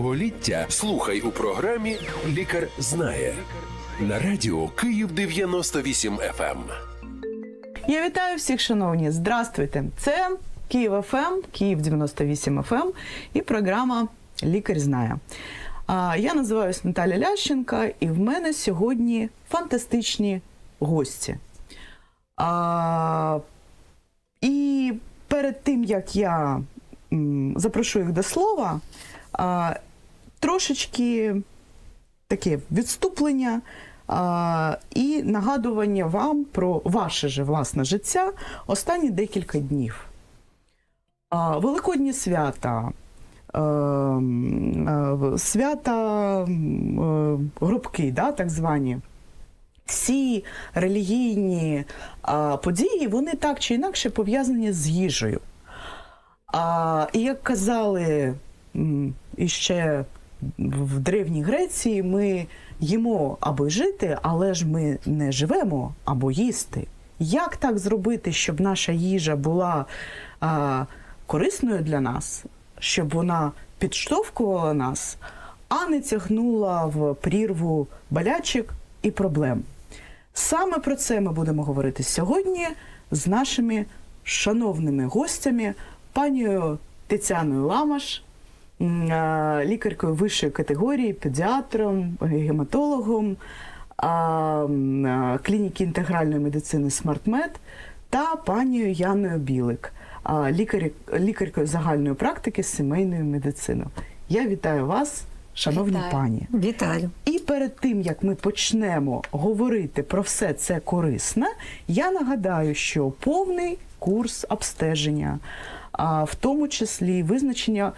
Голіття слухай у програмі Лікар знає на радіо Київ 98 FM. Я вітаю всіх, шановні. Здравствуйте. Це Київ ФМ, Київ 98 ФМ і програма Лікар знає. Я називаюсь Наталя Лященка, і в мене сьогодні фантастичні гості. І перед тим, як я запрошу їх до слова, трошечки таке відступлення а, і нагадування вам про ваше же власне життя останні декілька днів. А, Великодні свята, е, м, е, свята е, да, так звані. Всі релігійні події, вони так чи інакше пов'язані з їжею. І як казали іще в Древній Греції, ми їмо аби жити, але ж ми не живемо або їсти. Як так зробити, щоб наша їжа була а, корисною для нас, щоб вона підштовхувала нас, а не тягнула в прірву болячок і проблем? Саме про це ми будемо говорити сьогодні з нашими шановними гостями, панією Тетяною Ламаш, лікаркою вищої категорії, педіатром, гематологом а, клініки інтегральної медицини «Смартмед» та панією Яною Білик, лікаркою загальної практики з сімейної медицини. Я вітаю вас, шановні Вітаю. пані. Вітаю. І перед тим як ми почнемо говорити про все це корисне, я нагадаю, що повний курс обстеження, в тому числі визначення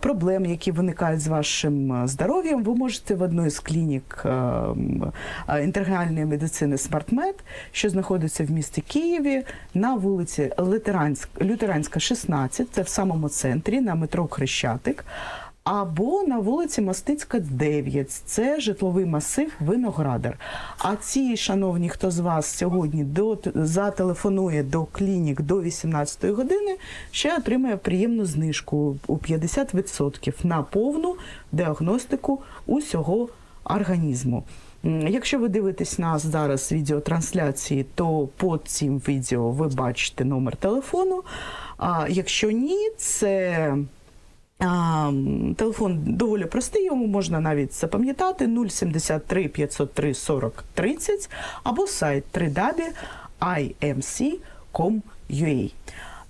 проблем, які виникають з вашим здоров'ям, ви можете в одній з клінік а, інтегральної медицини «Смартмед», що знаходиться в місті Києві на вулиці Лютеранськ- Лютеранська, 16, це в самому центрі на метро Хрещатик. Або на вулиці Мостицька, 9. Це житловий масив Виноградар. А ці, шановні, хто з вас сьогодні до, зателефонує до клінік до 18 години, ще отримає приємну знижку у 50% на повну діагностику усього організму. Якщо ви дивитесь нас зараз відеотрансляції, то під цим відео ви бачите номер телефону. А якщо ні, це телефон доволі простий, йому можна навіть запам'ятати 073 503 40 30 або сайт www.imc.com.ua.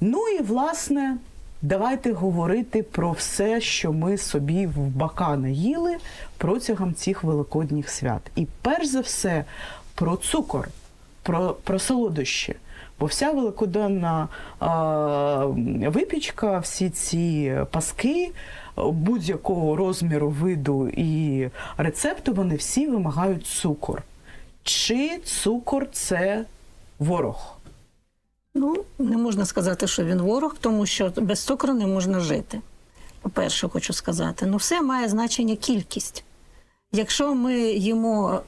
Ну і власне, давайте говорити про все, що ми собі в бока наїли протягом цих великодніх свят. І перш за все про цукор, про, про солодощі. Бо вся великоденна а, випічка, всі ці паски будь-якого розміру, виду і рецепту, вони всі вимагають цукор. Чи цукор це ворог? Ну, не можна сказати, що він ворог, тому що без цукру не можна жити. По-перше, хочу сказати, ну все має значення кількість. Якщо ми їмо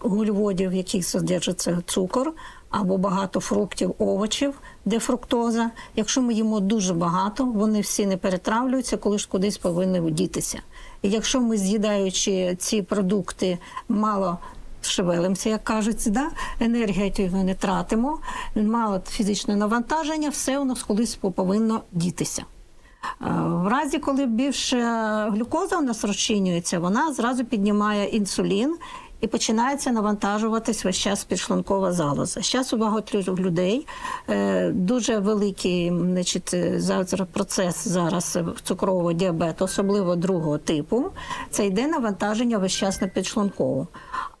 вуглеводів, в яких содержиться цукор, або багато фруктів, овочів, де фруктоза, якщо ми їмо дуже багато, вони всі не перетравлюються, коли ж кудись повинні дітися. І якщо ми, з'їдаючи ці продукти, мало шевелимося, як кажуть, да? енергію не тратимо, мало фізичне навантаження, все у нас колись повинно дітися. Е, В разі, коли більше глюкоза у нас розчинюється, вона зразу піднімає інсулін і починається навантажуватись весь час підшлункова залоза. Зараз у багато людей е, дуже великий значить, е, процес зараз цукрового діабету, особливо другого типу. Це йде навантаження весь час на підшлункову.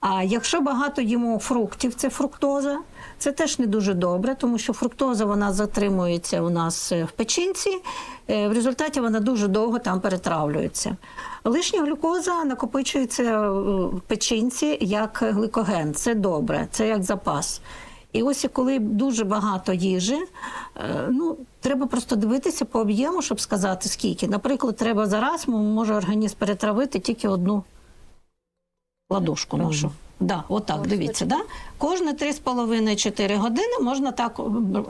А якщо багато їмо фруктів, це фруктоза. Це теж не дуже добре, тому що фруктоза вона затримується у нас е, в печінці. е, В результаті вона дуже довго там перетравлюється. Лишня глюкоза накопичується в печінці як гликоген. Це добре, це як запас. І ось коли дуже багато їжі, е, ну треба просто дивитися по об'єму, щоб сказати скільки. Наприклад, треба зараз може організм перетравити тільки одну ладошку нашу. Да, отак, дивіться, да? Кожне 3,5-4 години можна так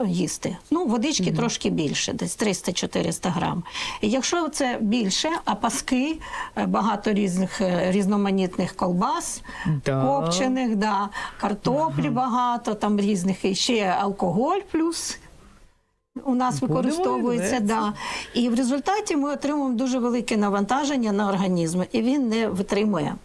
їсти. Ну, водички трошки більше, десь 300-400 грам. І якщо це більше, а паски, е, багато різних е, різноманітних колбас, Да. копчених, да, картоплі багато, там різних, і ще алкоголь плюс. У нас використовується, да. І в результаті ми отримуємо дуже велике навантаження на організм, і він не витримує.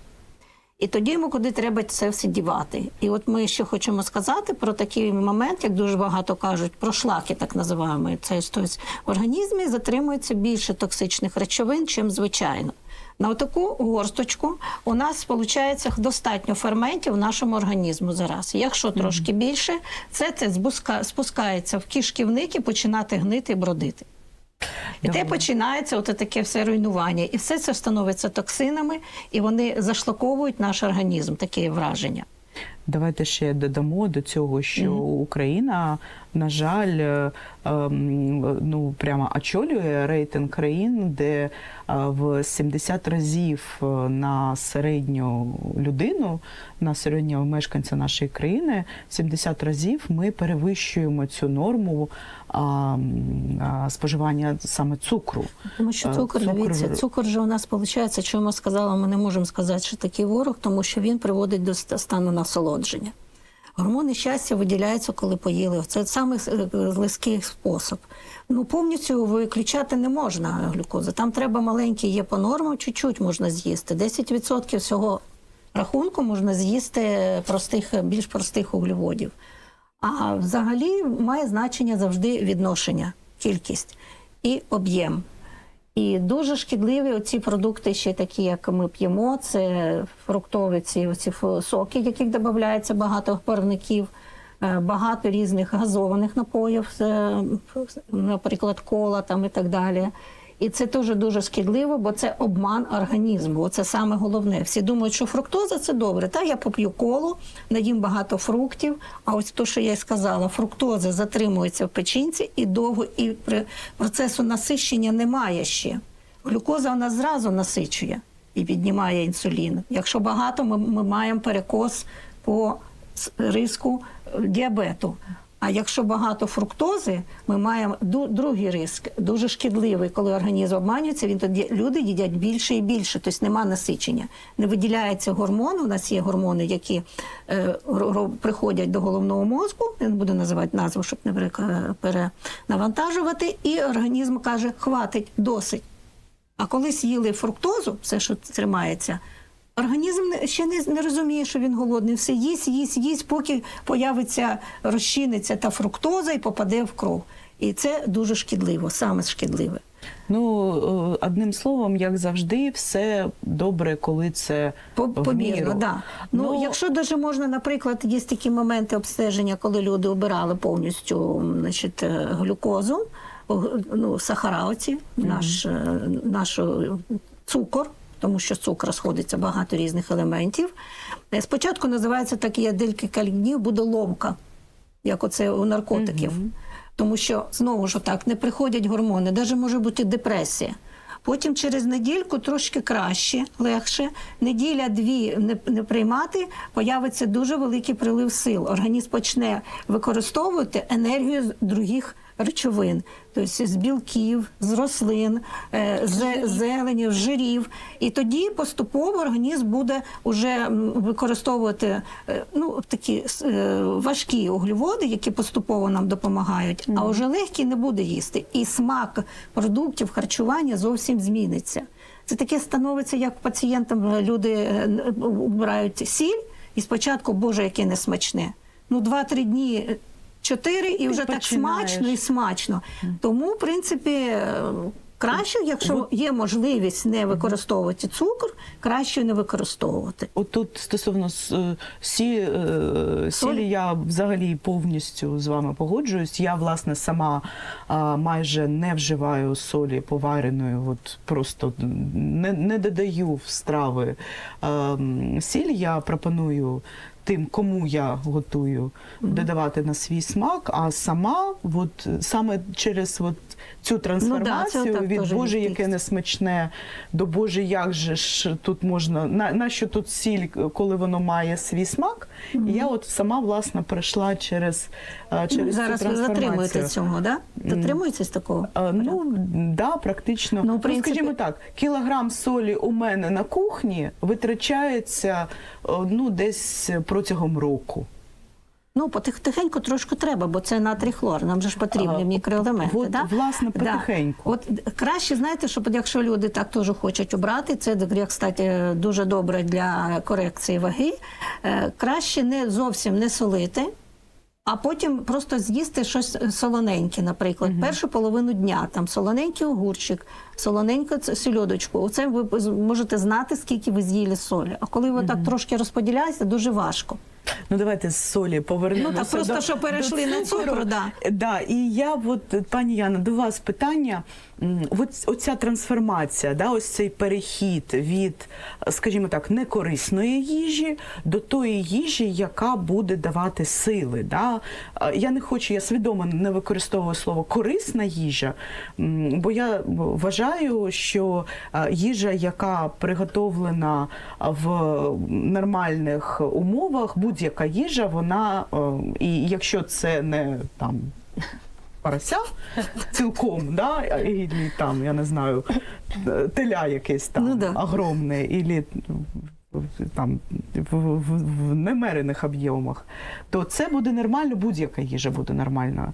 І тоді йому куди треба це все дівати. І от ми ще хочемо сказати про такий момент, як дуже багато кажуть, про шлаки, так називаємо. Це тобто, в організмі затримується більше токсичних речовин, чим звичайно. На таку горсточку у нас виходить достатньо ферментів в нашому організму зараз. Якщо трошки більше, це, це спуска- спускається в кишківник і починати гнити і бродити. І те починається от таке все руйнування. І все це становиться токсинами, і вони зашлаковують наш організм, таке враження. Давайте ще додамо до цього, що Україна, на жаль, е, ем, ну прямо очолює рейтинг країн, де е, в 70 разів е, на середню людину, на середнього мешканця нашої країни, 70 разів ми перевищуємо цю норму а, а, споживання саме цукру. Тому що Е, цукор, цукор- дивіться, цукор же у нас виходить, чому сказала, ми не можемо сказати, що такий ворог, тому що він приводить до стану насолодження. Гормони щастя виділяються, коли поїли. Це саме легкий спосіб. Ну, повністю виключати не можна глюкозу. Там треба маленький є по нормам, чуть-чуть можна з'їсти. 10% всього рахунку можна з'їсти простих, більш простих углеводів. А взагалі має значення завжди відношення, кількість і об'єм. І дуже шкідливі оці продукти, ще такі, як ми п'ємо, це фруктові ці, ці соки, яких додається багато парників, е, багато різних газованих напоїв, е, наприклад, кола там і так далі. І це теж дуже шкідливо, бо це обман організму. Це саме головне. Всі думають, що фруктоза це добре. Та я поп'ю колу, наїм багато фруктів. А ось то, що я й сказала, фруктоза затримується в печінці і довго, і при процесу насищення немає ще. Глюкоза вона зразу насичує і піднімає інсулін. Якщо багато, ми, ми маємо перекос по риску діабету. А якщо багато фруктози, ми маємо другий риск, дуже шкідливий, коли організм обманюється, він тоді люди їдять більше і більше, тобто нема насичення. Не виділяється гормон. У нас є гормони, які е, приходять до головного мозку. Я не буду називати назву, щоб не перенавантажувати. І організм каже: хватить, досить. А коли з'їли фруктозу, все, що тримається, організм ще не, не розуміє, що він голодний. Все їсть, їсть, їсть, поки появиться, розчиниться та фруктоза і попаде в кров. І це дуже шкідливо, саме шкідливе. Ну, е, одним словом, як завжди, все добре, коли це Помірно, да. Ну, Ну, якщо даже можна, наприклад, є такі моменти обстеження, коли люди обирали повністю значить, е, глюкозу, ну, сахара оці, наш, е, наш е, цукор, тому що з цукру сходиться багато різних елементів. Е, Спочатку називається так, є декілька днів, буде ломка, як оце у наркотиків. Тому що знову ж так не приходять гормони, навіть може бути депресія. Потім через недільку трошки краще, легше. Неділя-дві не, не приймати, появиться дуже великий прилив сил. Організм почне використовувати енергію з других речовин, тобто з білків, з рослин, е, з зелені, з жирів. І тоді поступово організм буде вже використовувати е, ну, такі е, важкі углеводи, які поступово нам допомагають, а вже легкі не буде їсти. І смак продуктів харчування зовсім зміниться. Це таке становиться, як пацієнтам люди вбирають сіль, і спочатку, Боже, яке несмачне. Ну, два-три дні. Чотири і вже так починаєш. смачно і смачно. Тому, в принципі, е, краще, якщо є можливість не використовувати цукор, краще не використовувати. От тут стосовно е, сі, е, сілі, я взагалі повністю з вами погоджуюсь. Я власне сама майже не вживаю солі повареної, от просто не, не додаю в страви е, сіль. Я пропоную. Тим, кому я готую, додавати на свій смак, а сама, от саме через от цю трансформацію Ну так від Боже, яке несмачне, до Боже, як же ж тут можна, на, на що тут сіль, коли воно має свій смак? І я от сама власне пройшла через, е, через Зараз цю ви затримуєте цього, да? Дотримуєтесь такого? Е, Ну, да, практично. Ну, Ну, скажімо так, кілограм солі у мене на кухні витрачається е, ну, десь протягом року. Ну, потих- тихенько трошки треба, бо це натрій хлор. Нам же ж потрібні А, мікроелементи. от, да? власне, Да. потихеньку. От краще, знаєте, щоб якщо люди так теж хочуть обрати, це як, кстати, дуже добре для корекції ваги. е, Краще не зовсім не солити. А потім просто з'їсти щось солоненьке, наприклад, першу половину дня, там солоненький огурчик, солоненьку сільодочку. Оце ви можете знати, скільки ви з'їли солі. А коли ви так трошки розподіляєте, дуже важко. Ну давайте з солі повернемося. Ну, так просто, до- що перейшли до на цукру, да. Да, і я, от, пані Яна, до вас питання. Оця трансформація, да, ось цей перехід від, скажімо так, некорисної їжі до тої їжі, яка буде давати сили. Да? Я не хочу, я свідомо не використовую слово корисна їжа, бо я вважаю, що їжа, яка приготовлена в нормальних умовах, будь-яка їжа, вона, е, і якщо це не там. Порося цілком, да, і там, я не знаю, теля якесь там Ну да. огромне, і там в, в, в немерених об'ємах, то це буде нормально, будь-яка їжа буде нормальною.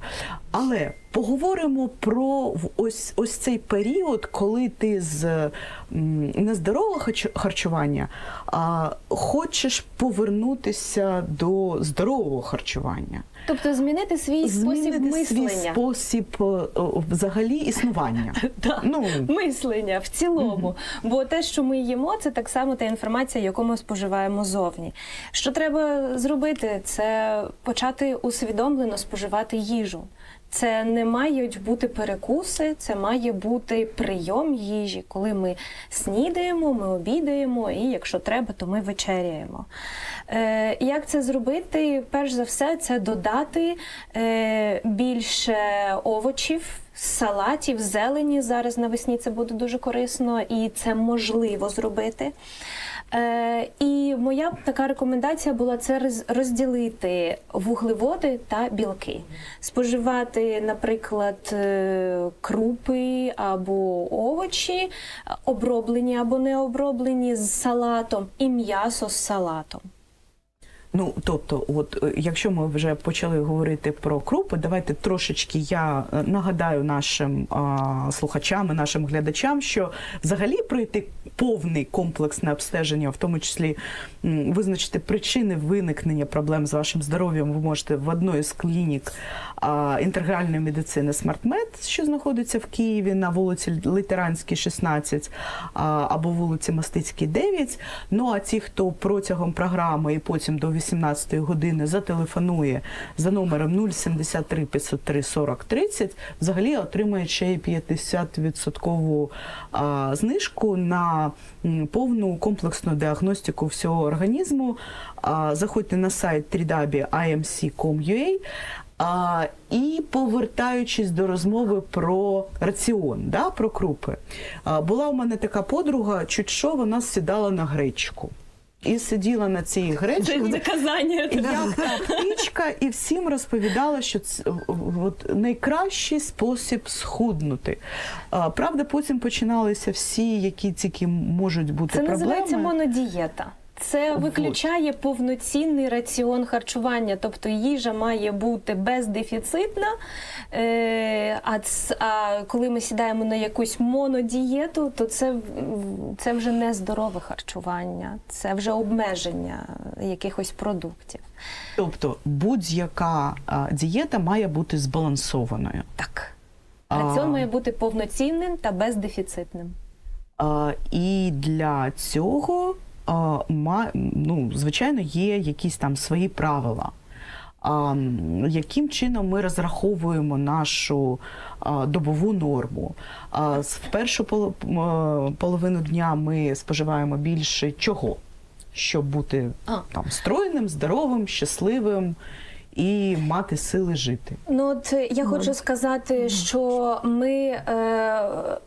Але поговоримо про ось, ось цей період, коли ти з м, нездорового харчування а, хочеш повернутися до здорового харчування. Тобто змінити свій спосіб Змінити свій спосіб взагалі існування. Да. Ну, Мислення в цілому. Бо те, що ми їмо, це так само та інформація, яку ми споживаємо зовні. Що треба зробити, це почати усвідомлено споживати їжу. Це не мають бути перекуси, це має бути прийом їжі, коли ми снідаємо, ми обідаємо, і якщо треба, то ми вечеряємо. Е, як це зробити? Перш за все, це додати е, більше овочів, салатів, зелені. Зараз навесні це буде дуже корисно, і це можливо зробити. Е, і моя така рекомендація була це роз- розділити вуглеводи та білки. Споживати, наприклад, е, крупи або овочі, оброблені або не оброблені з салатом, і м'ясо з салатом. Ну, тобто, от е, якщо ми вже почали говорити про крупи, давайте трошечки я е, нагадаю нашим а, слухачам і нашим глядачам, що взагалі пройти повний комплексне обстеження, в тому числі визначити причини виникнення проблем з вашим здоров'ям, ви можете в одної з клінік а, інтегральної медицини «Смартмед», що знаходиться в Києві на вулиці Литеранській, 16, а, або вулиці Мастицькій, 9. Ну а ті, хто протягом програми і потім до 18 години зателефонує за номером 073 503 40 30, взагалі отримає ще 50% знижку на повну комплексну діагностику всього організму. Заходьте на сайт www.imc.com.ua а, і повертаючись до розмови про раціон, да, про крупи. А, була у мене така подруга, чуть що вона сідала на гречку. І сиділа на цій гречці. доказання. Як та птичка, і всім розповідала, що це от, найкращий спосіб схуднути. А, правда, потім починалися всі, які тільки можуть бути Це проблеми. називається монодієта. Це виключає повноцінний раціон харчування, тобто їжа має бути бездефіцитна. Е, а, коли ми сідаємо на якусь монодієту, то це, це вже не здорове харчування, це вже обмеження якихось продуктів. Тобто будь-яка дієта має бути збалансованою. Так. Раціон має бути повноцінним та бездефіцитним. І для цього, ну, звичайно, є якісь там свої правила. А, яким чином ми розраховуємо нашу а, добову норму? А, в першу пол, е, половину дня ми споживаємо більше чого? Щоб бути А. там стройним, здоровим, щасливим і мати сили жити. Ну от е, я хочу сказати, що ми е,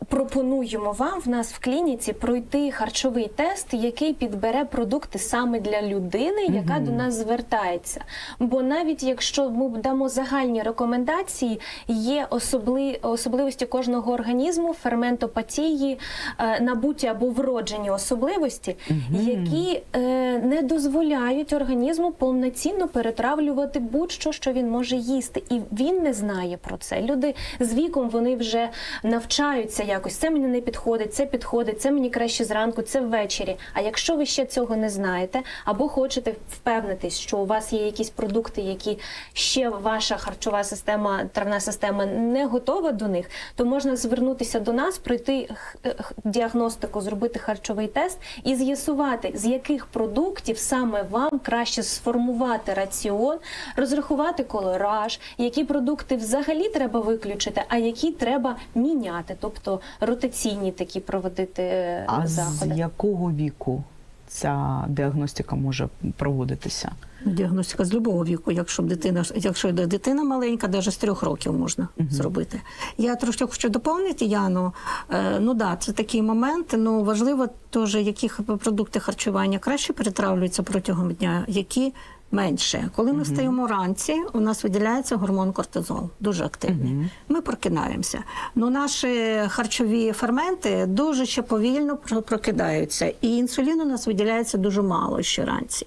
пропонуємо вам в нас в клініці пройти харчовий тест, який підбере продукти саме для людини, яка до нас звертається. Бо навіть якщо ми дамо загальні рекомендації, є особли, особливості кожного організму, ферментопатії, е, набуті або вроджені особливості, які е, не дозволяють організму повноцінно перетравлювати будь-що, що він може їсти, і він не знає про це. Люди з віком вони вже навчаються якось. Це мені не підходить, це підходить, це мені краще зранку, це ввечері. А якщо ви ще цього не знаєте, або хочете впевнитись, що у вас є якісь продукти, які ще ваша харчова система, травна система не готова до них, то можна звернутися до нас, пройти х- діагностику, зробити харчовий тест і з'ясувати, з яких продуктів саме вам краще сформувати раціон, розрахувати колораж, які продукти взагалі треба виключити, а які треба міняти, тобто ротаційні такі проводити е, А заходи. з якого віку ця діагностика може проводитися? Діагностика з любого віку, якщо дитина, якщо дитина маленька, навіть з трьох років можна зробити. Я трошки хочу доповнити Яну. Е, ну да, це такий момент. Ну важливо теж, які х- продукти харчування краще перетравлюються протягом дня, які менше. Коли ми встаємо вранці, у нас виділяється гормон кортизол, дуже активний. Ми прокидаємося. Ну наші харчові ферменти дуже ще повільно прокидаються, і інсулін у нас виділяється дуже мало ще вранці.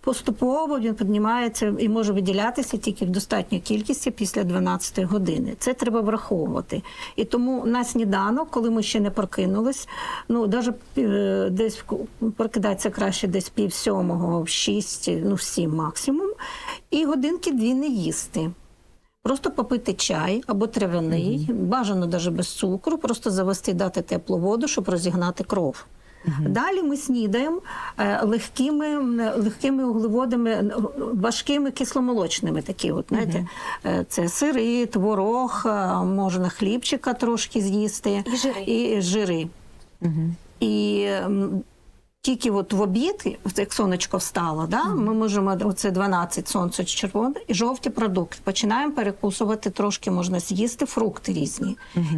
Поступово він піднімається і може виділятися тільки в достатній кількості після 12 години. Це треба враховувати. І тому на сніданок, коли ми ще не прокинулись, ну навіть е, десь в- прокидається краще десь пів сьомого, в шість, ну в сім максимум, і годинки дві не їсти. Просто попити чай або травяний, бажано навіть без цукру, просто завести, дати теплу воду, щоб розігнати кров. Далі ми снідаємо е, легкими, легкими углеводами, важкими кисломолочними такі, от, знаєте, Е, це сири, творог, е, можна хлібчика трошки з'їсти. І жири. І жири. І м, тільки от в обід, як сонечко встало, да, ми можемо оце 12 сонце червоне і жовті продукти. Починаємо перекусувати трошки, можна з'їсти фрукти різні.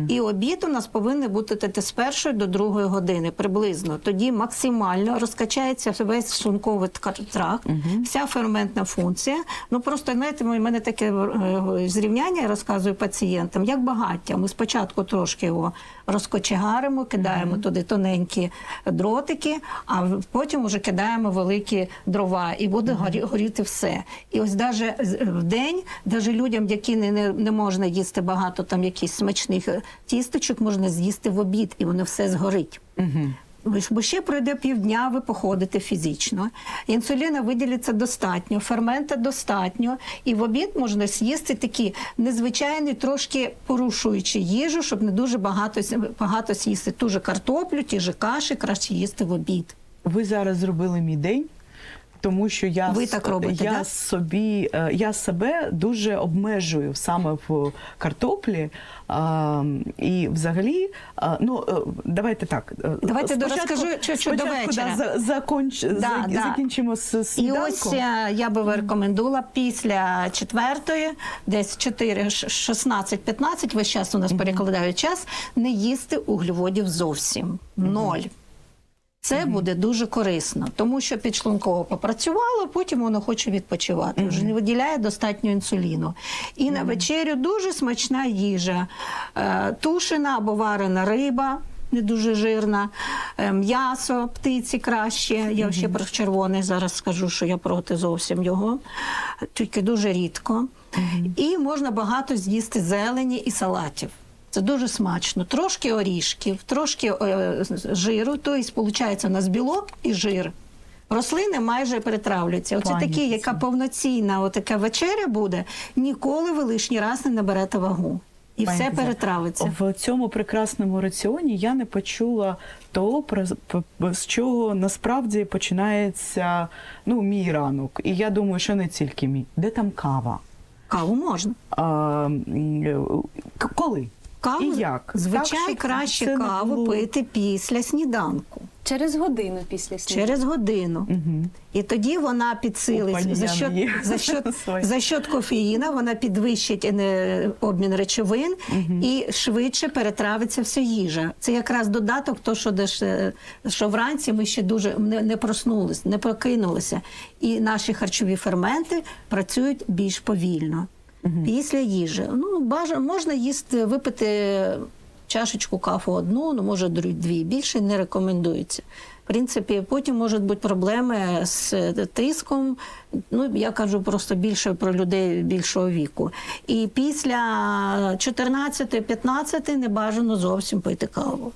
І обід у нас повинен бути з першої до другої години приблизно. Тоді максимально розкачається весь ткар- тракт, вся ферментна функція. Ну просто знаєте, у мене таке е, зрівняння я розказую пацієнтам, як багаття. Ми спочатку трошки його розкочегаримо, кидаємо туди тоненькі дротики, а потім вже кидаємо великі дрова, і буде горі- горіти все. І ось навіть в день, навіть людям, які не, не, не можна їсти багато там якихось смачних е, тістечок, можна з'їсти в обід, і воно все згорить. Ж- Бо ще пройде півдня, ви походите фізично. Інсуліна виділиться достатньо, фермента достатньо, і в обід можна з'їсти такі незвичайні, трошки порушуючи їжу, щоб не дуже багато, багато з'їсти ту же картоплю, ті ж каші, краще їсти в обід. Ви зараз зробили мій день. Тому що я, Ви так робите, я да? собі е, я себе дуже обмежую саме в картоплі. А, і взагалі, а, ну е, давайте так. е, Давайте спочатку- розкажу чуть-чуть до вечора. Да, законч, Да, за- да. закінчимо з І ось я би рекомендувала після четвертої, десь 4, 16-15, весь час у нас перекладають час, не їсти углеводів зовсім. Ноль. Це буде дуже корисно, тому що підшлунково попрацювало, потім воно хоче відпочивати. Вже не виділяє достатньо інсуліну. І на вечерю дуже смачна їжа, Е, тушена або варена риба. Не дуже жирна, Е, м'ясо птиці краще. Я ще про червоний зараз скажу, що я проти зовсім його, тільки дуже рідко. І можна багато з'їсти зелені і салатів. Це дуже смачно. Трошки орішків, трошки е, жиру, тобто, виходить, у нас білок і жир. Рослини майже перетравлюються. Оце такі, яка повноцінна отака вечеря буде, ніколи ви лишній раз не наберете вагу. І Пані все перетравиться. В цьому прекрасному раціоні я не почула того, з чого насправді починається ну, мій ранок. І я думаю, що не тільки мій. Де там кава? Каву можна. А, коли? Каву, І як? Звичайно, Так, краще каву було- пити після сніданку. Через годину після сніданку. через годину. І тоді вона підсилить за счет, за, счет, за счет кофеїна, вона підвищить обмін речовин і швидше перетравиться вся їжа. Це якраз додаток, то що, деш, е, що вранці ми ще дуже не, не проснулись, не прокинулися. І наші харчові ферменти працюють більш повільно. Після їжі. Ну, бажано, можна їсти, випити чашечку кафу одну, ну може дві. Більше не рекомендується. В принципі, потім можуть бути проблеми з е, тиском. Ну, я кажу просто більше про людей більшого віку. І після 14-15 не бажано зовсім пити каву.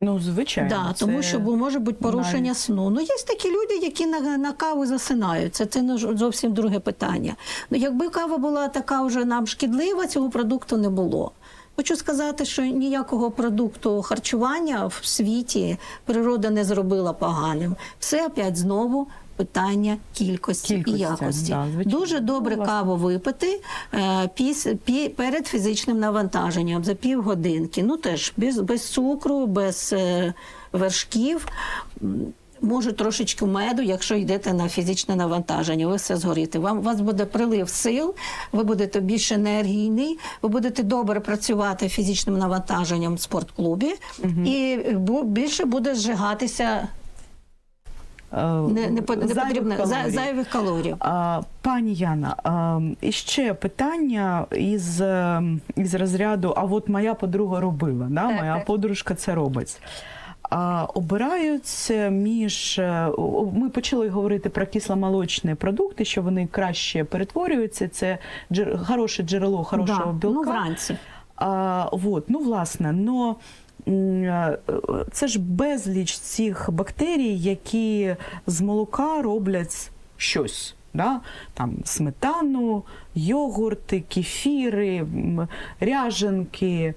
Ну, звичайно. Да, це тому що може бути порушення сну. Ну, є такі люди, які на, на каву засинаються. Це, не зовсім друге питання. Ну, якби кава була така вже нам шкідлива, цього продукту не було. Хочу сказати, що ніякого продукту харчування в світі природа не зробила поганим. Все опять знову питання кількості, Кількості, і якості. да. Дуже добре Ну, власне. каву випити е, піс, пі, перед фізичним навантаженням за півгодинки. Ну теж без, без цукру, без е, вершків. Може трошечки меду, якщо йдете на фізичне навантаження, ви все згоріте. Вам у вас буде прилив сил, ви будете більш енергійний, ви будете добре працювати фізичним навантаженням в спортклубі, і більше буде зжигатися не, не, не потрібно за- калорій. зайвих калорій. А, пані Яна, а, і ще питання із, е, із розряду: а от моя подруга робила, да? Так, моя так. подружка це робить. А, обирають між е, ми почали говорити про кисломолочні продукти, що вони краще перетворюються. Це джер, хороше джерело хорошого Да, білка. Ну, вранці. А, вот, ну, власне, но е, це ж безліч цих бактерій, які з молока роблять щось. Да? Там сметану, йогурти, кефіри, ряженки.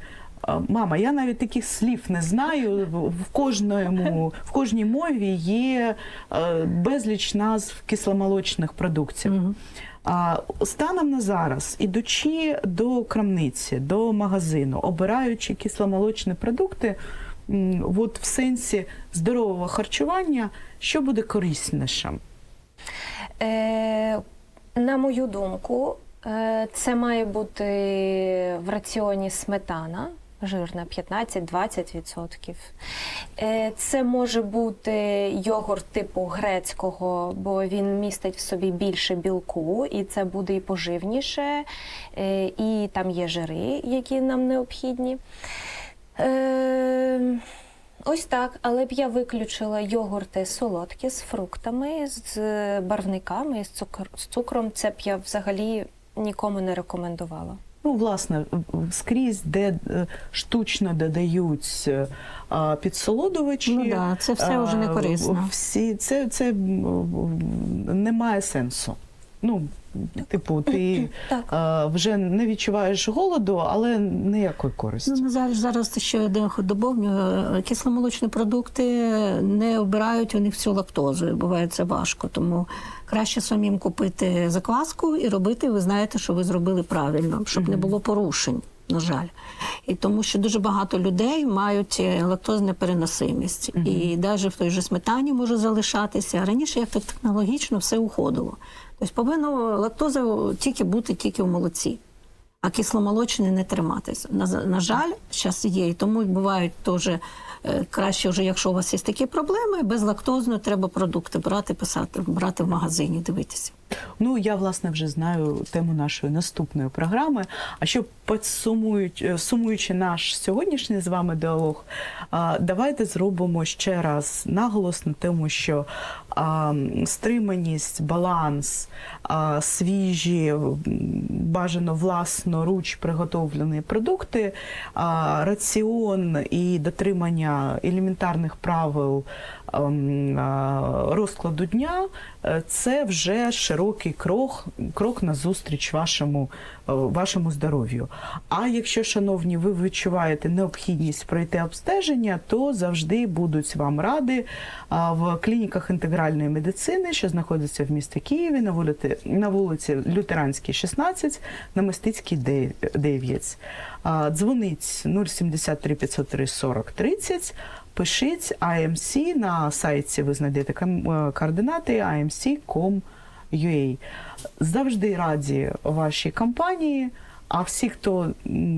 Мама, я навіть таких слів не знаю. В- В кожному, в кожній мові є е, безліч назв кисломолочних продуктів. А станом на зараз, ідучи до крамниці, до магазину, обираючи кисломолочні продукти, от в сенсі здорового харчування, що буде кориснішим? Е, на мою думку, е, це має бути в раціоні сметана. Жирна 15-20%. Е, Це може бути йогурт типу грецького, бо він містить в собі більше білку, і це буде і поживніше, е, і там є жири, які нам необхідні. Е, Ось так, але б я виключила йогурти солодкі з фруктами, з барвниками, з, з цукром. Це б я взагалі нікому не рекомендувала. Ну, власне, скрізь, де е, штучно додають е, підсолодувачі, Ну да, це все вже не корисно. Всі це, це немає сенсу. Ну, типу, ти а, вже не відчуваєш голоду, але ніякої користі. Ну, на зараз, зараз ще один доповню. Кисломолочні продукти не обирають у них всю лактозу. і Буває це важко. Тому краще самим купити закваску і робити. Ви знаєте, що ви зробили правильно, щоб не було порушень. На жаль, і тому що дуже багато людей мають е, лактозну переносимість, і навіть в той же сметані може залишатися. Раніше як так технологічно все уходило. Тобто повинно лактоза тільки бути тільки в молоці а кисломолочне не триматися. На, на жаль, зараз є, і тому бувають теж е, краще, вже, якщо у вас є такі проблеми, безлактозно треба продукти брати, писати, брати в магазині, дивитися. Ну, я власне вже знаю тему нашої наступної програми. А що е, сумуючи наш сьогоднішній з вами діалог, давайте зробимо ще раз наголос на тому, що стриманість, баланс, свіжі, бажано власноруч приготовлені продукти, раціон і дотримання елементарних правил розкладу дня е, це вже широкий крок, крок назустріч вашому, е, вашому здоров'ю. А якщо, шановні, ви відчуваєте необхідність пройти обстеження, то завжди будуть вам ради в клініках інтегральної медицини, що знаходяться в місті Києві, на вулиці, на вулиці Лютеранській, 16, на Мистицькій 9. А, Дзвонить 073 503 40 30 пишіть IMC на сайті. Ви знайдете е, координати imc.com.ua. Завжди раді вашій компанії. А всі, хто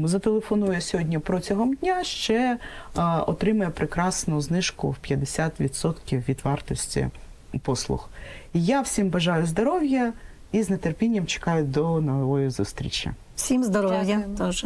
зателефонує сьогодні протягом дня, ще е, отримає прекрасну знижку в 50% від вартості послуг. Я всім бажаю здоров'я і з нетерпінням чекаю до нової зустрічі. Всім здоров'я теж.